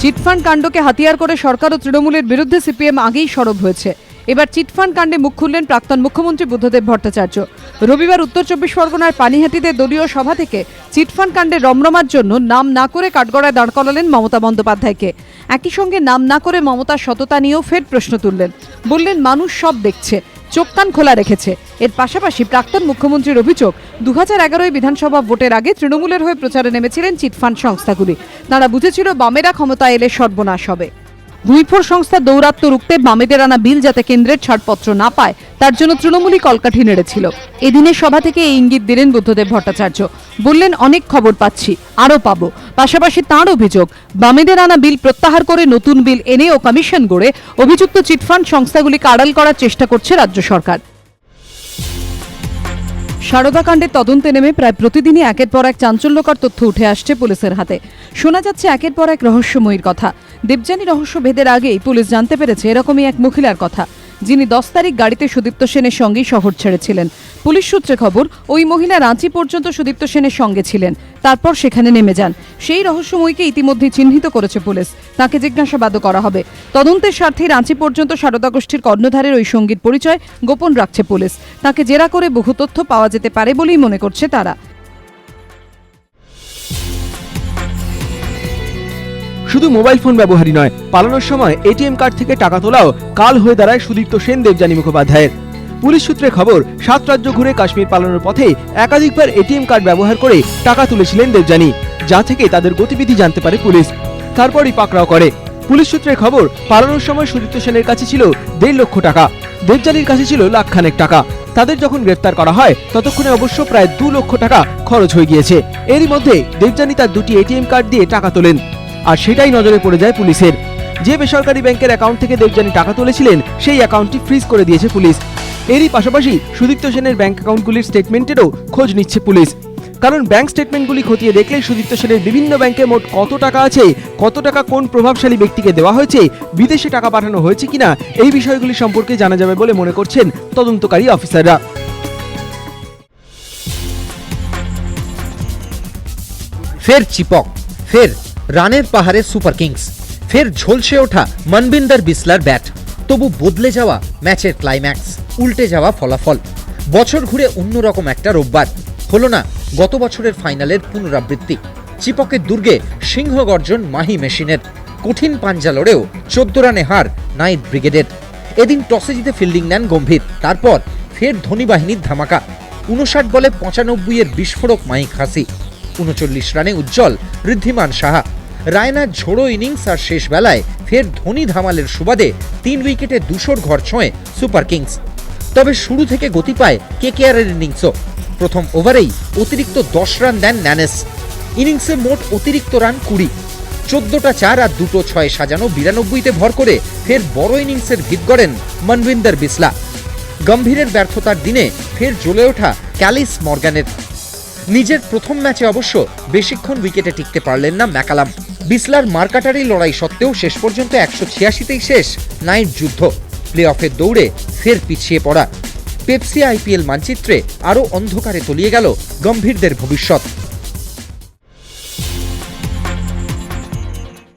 Chit fund কাণ্ডকে হাতিয়ার করে সরকার ও তৃণমূলের বিরুদ্ধে সিপিএম আগেই সরব হয়েছে। এবার চিটফান্ড কাণ্ডে মুখ খুললেন প্রাক্তন মুখ্যমন্ত্রী বুদ্ধদেব ভট্টাচার্য। রবিবার উত্তর চব্বিশ পরগনার পানিহাটিতে দলীয় সভা থেকে চিটফান্ড কাণ্ডে রমরমার জন্য নাম না করে কাঠগড়ায় দাঁড় করালেন মমতা বন্দ্যোপাধ্যায়কে। একই সঙ্গে নাম না করে মমতার সততা নিয়েও ফের প্রশ্ন তুললেন। বললেন, মানুষ সব দেখছে, চোখ কান খোলা রেখেছে। এর পাশাপাশি প্রাক্তন মুখ্যমন্ত্রীর অভিযোগ দু হাজার এগারোয় বিধানসভা ভোটের আগে তৃণমূলের হয়ে প্রচারে নেমেছিলেন চিটফান্ড সংস্থাগুলি। তারা বুঝেছিল বামেরা ক্ষমতা এলে সর্বনাশ হবে। ভুইফোর সংস্থা দৌরাত্ম রুখতে বামেদের আনা বিল যাতে কেন্দ্রের ছাড়পত্র না পায়, তার জন্য তৃণমূলই কলকাঠি নেড়েছিল। এদিনের সভা থেকে এই ইঙ্গিত দিলেন বুদ্ধদেব ভট্টাচার্য। বললেন, অনেক খবর পাচ্ছি, আরও পাবো। পাশাপাশি তাঁর অভিযোগ, বামেদের আনা বিল প্রত্যাহার করে নতুন বিল এনে ও কমিশন গড়ে অভিযুক্ত চিটফান্ড সংস্থাগুলিকে আড়াল করার চেষ্টা করছে রাজ্য সরকার। কাণ্ডের তদন্তে নেমে প্রায় প্রতিদিনই একের পর এক চাঞ্চল্যকর তথ্য উঠে আসছে পুলিশের হাতে। শোনা যাচ্ছে একের পর এক রহস্যময়ীর কথা। দেবযানী রহস্য ভেদের আগেই পুলিশ জানতে পেরেছে এরকমই এক মহিলার কথা। যিনি দশ তারিখ গাড়িতে সুদীপ্ত সেনের সঙ্গেই শহর ছেড়েছিলেন। পুলিশ সূত্রে খবর, ওই মহিলা রাঁচি পর্যন্ত সুদীপ্ত সেনের সঙ্গে ছিলেন। তারপর সেখানে নেমে যান। সেই রহস্যময়ীকে ইতিমধ্যে চিহ্নিত করেছে পুলিশ। তাকে জিজ্ঞাসাবাদও করা হবে। তদন্তের স্বার্থে রাঁচি পর্যন্ত সারদা গোষ্ঠীর কর্ণধারের ওই সংগীত পরিচয় গোপন রাখছে পুলিশ। তাকে জেরা করে বহু তথ্য পাওয়া যেতে পারে বলেই মনে করছে তারা। শুধু মোবাইল ফোন ব্যবহারই নয়, পালানোর সময় এটিএম কার্ড থেকে টাকা তোলাও কাল হয়ে দাঁড়ায় সুদীপ্ত সেন দেবযানী মুখোপাধ্যায়ের। পুলিশ সূত্রে খবর, সাত রাজ্য ঘুরে কাশ্মীর পালানোর পথে একাধিকবার এটিএম কার্ড ব্যবহার করে টাকা তুলেছিলেন দেবযানী, যা থেকে তাদের গতিবিধি জানতে পারে পুলিশ। তারপরই পাকড়াও করে। পুলিশ সূত্রে খবর, পালানোর সময় সুদীপ্ত সেনের কাছে ছিল দেড় লক্ষ টাকা, দেবযানীর কাছে ছিল লাখখানেক টাকা। তাদের যখন গ্রেফতার করা হয়, ততক্ষণে অবশ্য প্রায় দু লক্ষ টাকা খরচ হয়ে গিয়েছে। এরই মধ্যে দেবযানী তার দুটি এটিএম কার্ড দিয়ে টাকা তোলেন। আর সেটাই নজরে পড়ে যায় পুলিশের। যে বেসরকারি ব্যাংকের অ্যাকাউন্ট থেকে দেবযানী টাকা তুলেছিলেন, সেই অ্যাকাউন্টটি ফ্রিজ করে দিয়েছে পুলিশ। এরই পাশাপাশি সুদীপ্ত সেনের ব্যাংক অ্যাকাউন্টগুলির স্টেটমেন্টেরও খোঁজ নিচ্ছে পুলিশ। কারণ ব্যাংক স্টেটমেন্টগুলি খতিয়ে দেখলে সুদীপ্ত সেনের বিভিন্ন ব্যাংকে মোট কত টাকা আছে, কত টাকা কোন প্রভাবশালী ব্যক্তিকে দেওয়া হয়েছে, বিদেশে টাকা পাঠানো হয়েছে কিনা, এই বিষয়গুলি সম্পর্কে জানা যাবে বলে মনে করছেন তদন্তকারী অফিসাররা। ফের চিপক, ফের রানের পাহাড়ে সুপার কিংস। ফের ঝলসে ওঠা মনবিন্দর বিসলার ব্যাট। তবু বদলে যাওয়া ম্যাচের ক্লাইম্যাক্স, উল্টে যাওয়া ফলাফল। বছর ঘুরে অন্যরকম একটা রোববার। হলো না গত বছরের ফাইনালের পুনরাবৃত্তি। চিপকের দুর্গে সিংহ গর্জন মাহি মেশিনের। কঠিন পাঞ্জা লড়েও চোদ্দ রানে হার নাইট ব্রিগেডের। এদিন টসে জিতে ফিল্ডিং নেন গম্ভীর। তারপর ফের ধনী বাহিনীর ধামাকা। উনষাট বলে পঁচানব্বই এর বিস্ফোরক মাইক হাসি। উনচল্লিশ রানে উজ্জ্বল ঋদ্ধিমান সাহা। রায়নার ঝোড়ো ইনিংস আর শেষ বেলায় ফের ধোনি ধামালের সুবাদে তিন উইকেটে দুশোর ঘর ছোঁয় সুপার কিংস। তবে শুরু থেকে গতি পায় কেকেআরের ইনিংসও। প্রথম ওভারেই অতিরিক্ত দশ রান দেন ন্যানেস। ইনিংসে মোট অতিরিক্ত রান কুড়ি। চোদ্দটা চার আর দুটো ছয় সাজানো বিরানব্বইতে ভর করে ফের বড় ইনিংসের ভিত গড়েন মনবিন্দর বিসলা। গম্ভীরের ব্যর্থতার দিনে ফের জ্বলে ওঠা ক্যালিস মর্গানের। নিজের প্রথম ম্যাচে অবশ্য বেশিক্ষণ উইকেটে টিকতে পারলেন না ম্যাকালাম। বিসলার মার্কাটারি লড়াই সত্ত্বেও শেষ পর্যন্ত একশো ছিয়াশিতেই শেষ নাইট যুদ্ধ। প্লে অফের দৌড়ে ফের পিছিয়ে পড়া। পেপসি আইপিএল মানচিত্রে আরও অন্ধকারে তলিয়ে গেল গম্ভীরদের ভবিষ্যৎ।